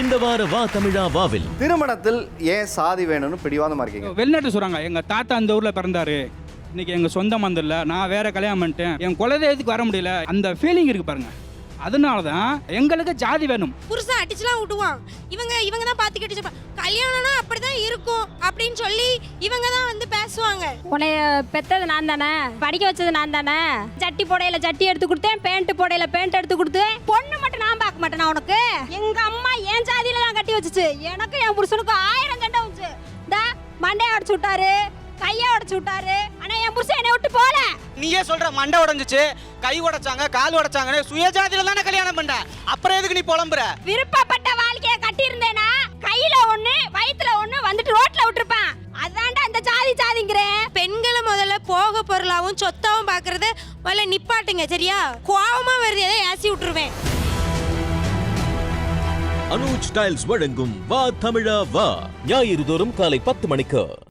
இந்த வார வா தமிழா வாவில். திருமணத்தில் ஏன் சாதி வேணும்னு பிடிவாதமா இருக்கீங்க? வெளிநாட்டு சொல்றாங்க. எங்க தாத்தா அந்த ஊர்ல பிறந்தாரு. இன்னைக்கு எங்க சொந்த மந்தம் இல்ல நான் வேற கல்யாணம் பண்ணிட்டேன். என் குலதெய்வத்துக்கு வர முடியல? அந்த ஃபீலிங் இருக்கு பாருங்க. அதனால தான் எங்களுக்கு ஜாதி வேணும். புருஷன் அடிச்சுலாம் விட்டுவான். இவங்க இவங்க தான் பார்த்து கட்டிச்சு கல்யாணம்னா அப்படிதான் இருக்கும் அப்படின்னு சொல்லி இவங்க தான் வந்து பேசுவாங்க. உன்னைய பெத்தது நான் தானே? படிக்க வச்சது நான் தானே? சட்டி போடையில சட்டி எடுத்து கொடுத்தேன் பேண்ட் போடையில பேண்ட் எடுத்து கொடுத்தேன். பொண்ணு மாட்டேனா உனக்கு? எங்க அம்மா என் ஜாதியில தான் கட்டி வச்சுச்சு. எனக்கு என் புருஷனுக்கு ஆயிரம் சண்டை வந்துச்சு. இந்த மண்டையை உடச்சு விட்டாரு கையை உடச்சு விட்டாரு. ஆனா என் புருஷன் என்னை விட்டு போல நீயே சொல்ற மண்டை உடைஞ்சிச்சு கை உடைச்சாங்க கால் உடைச்சாங்கன்னு சுயஜாதியில தானே கல்யாணம் பண்ண? அப்புறம் எதுக்கு நீ புலம்புற? விருப்பப்பட்ட வாழ்க்கைய கட்டி இருந்தேனா கையில ஒண்ணு வயித்துல ஒண்ணு வந்துட்டு ரோட்ல விட்டுருப்பேன். அதான்டா இந்த ஜாதி ஜாதிங்கிறேன். பெண்களை முதல்ல போக பொருளாவும் சொத்தாவும் பாக்குறத முதல்ல நிப்பாட்டுங்க சரியா? கோவமா வருது எதை ஏசி விட்டுருவேன். அனுஜ் டைல்ஸ் வழங்கும் வா தமிழா வா. ஞாயிறு தோறும் காலை பத்து மணிக்கு.